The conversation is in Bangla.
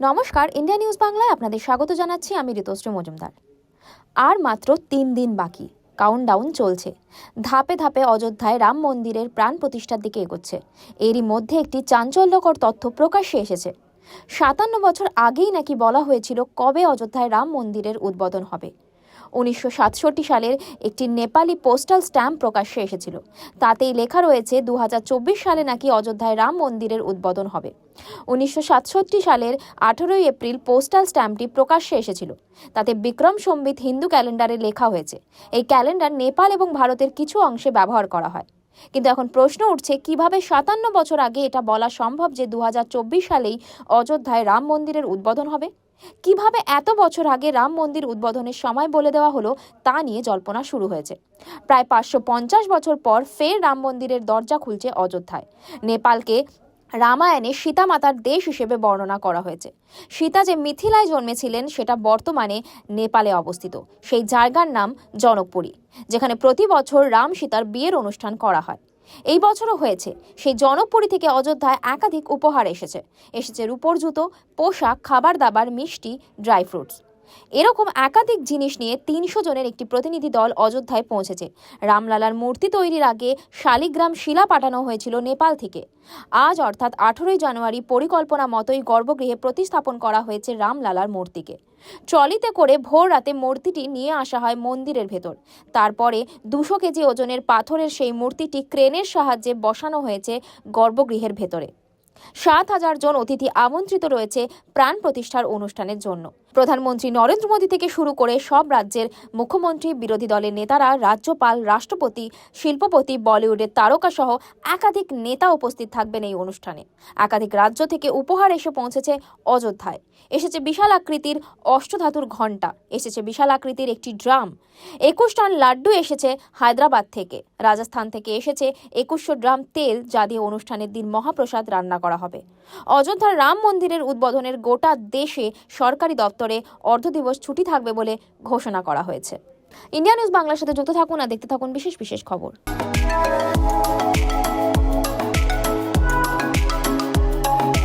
নমস্কার, ইন্ডিয়া নিউজ বাংলায় আপনাদের স্বাগত জানাচ্ছি। আমি ঋতুশ্রী মজুমদার। আর মাত্র তিন দিন বাকি। কাউন্টডাউন চলছে। ধাপে ধাপে অযোধ্যায় রাম মন্দিরের প্রাণ প্রতিষ্ঠার দিকে এগোচ্ছে। এরই মধ্যে একটি চাঞ্চল্যকর তথ্য প্রকাশ্যে এসেছে। সাতান্ন বছর আগেই নাকি বলা হয়েছিল কবে অযোধ্যায় রাম মন্দিরের উদ্বোধন হবে। উনিশশো সাতষট্টি সালের একটি নেপালি পোস্টাল স্ট্যাম্প প্রকাশ্যে এসেছিল। তাতেই লেখা রয়েছে দু হাজার চব্বিশ সালে নাকি অযোধ্যায় রাম মন্দিরের উদ্বোধন হবে। উনিশশো সাতষট্টি সালের আঠেরোই এপ্রিল পোস্টাল স্ট্যাম্পটি প্রকাশ্যে এসেছিল। তাতে বিক্রম সম্বিত হিন্দু ক্যালেন্ডারে লেখা হয়েছে, এই ক্যালেন্ডার নেপাল এবং ভারতের কিছু অংশে ব্যবহার করা হয়। কিন্তু এখন প্রশ্ন উঠছে, কীভাবে সাতান্ন বছর আগে এটা বলা সম্ভব যে দু হাজার চব্বিশ সালেই অযোধ্যায় রাম মন্দিরের উদ্বোধন হবে? কীভাবে এত বছর আগে রাম মন্দির উদ্বোধনের সময় বলে দেওয়া হলো তা নিয়ে জল্পনা শুরু হয়েছে। প্রায় পাঁচশো পঞ্চাশ বছর পর ফের রাম মন্দিরের দরজা খুলছে অযোধ্যায়। নেপালকে রামায়ণে সীতা মাতার দেশ হিসেবে বর্ণনা করা হয়েছে। সীতা যে মিথিলায় জন্মেছিলেন সেটা বর্তমানে নেপালে অবস্থিত। সেই জায়গার নাম জনকপুরী, যেখানে প্রতি বছর রাম সীতার বিয়ের অনুষ্ঠান করা হয়। এই বছরও হয়েছে। সেই জনকপুরী থেকে অযোধ্যায় একাধিক উপহার এসেছে। এসেছে রূপোর জুতো, পোশাক, খাবার দাবার, মিষ্টি, ড্রাই ফ্রুটস। এরকম একাধিক জিনিস নিয়ে তিনশো জনের একটি প্রতিনিধি দল অযোধ্যায় পৌঁছেছে। রামলালার মূর্তি তৈরির আগে শালিগ্রাম শিলা পাঠানো হয়েছিল নেপাল থেকে। আজ অর্থাৎ আঠেরোই জানুয়ারি পরিকল্পনা মতোই গর্ভগৃহে প্রতিস্থাপন করা হয়েছে রামলালার মূর্তিকে। ট্রলিতে করে ভোর রাতে মূর্তিটি নিয়ে আসা হয় মন্দিরের ভেতর। তারপরে দুশো কেজি ওজনের পাথরের সেই মূর্তিটি ক্রেনের সাহায্যে বসানো হয়েছে গর্ভগৃহের ভেতরে। সাত হাজার জন অতিথি আমন্ত্রিত রয়েছে প্রাণ প্রতিষ্ঠার অনুষ্ঠানের জন্য। প্রধানমন্ত্রী নরেন্দ্র মোদী থেকে শুরু করে সব রাজ্যের মুখ্যমন্ত্রী, বিরোধী দলের নেতারা, রাজ্যপাল, রাষ্ট্রপতি, শিল্পপতি, বলিউডের তারকা সহ একাধিক নেতা উপস্থিত থাকবেন এই অনুষ্ঠানে। একাধিক রাজ্য থেকে উপহার এসে পৌঁছেছে অযোধ্যায়। এসেছে বিশাল আকৃতির অষ্টধাতুর ঘণ্টা। এসেছে বিশাল আকৃতির একটি ড্রাম। একুশ টন লাড্ডু এসেছে হায়দ্রাবাদ থেকে। রাজস্থান থেকে এসেছে একুশশো ড্রাম তেল যা দিয়ে অনুষ্ঠানের দিন মহাপ্রসাদ রান্না করা হবে। অযোধ্যার রাম মন্দিরের উদ্বোধনের গোটা দেশে সরকারি দপ্তরে অর্ধদিবস ছুটি থাকবে বলে ঘোষণা করা হয়েছে। ইন্ডিয়া নিউজ বাংলার সাথে যুক্ত থাকুন আর দেখতে থাকুন বিশেষ বিশেষ খবর।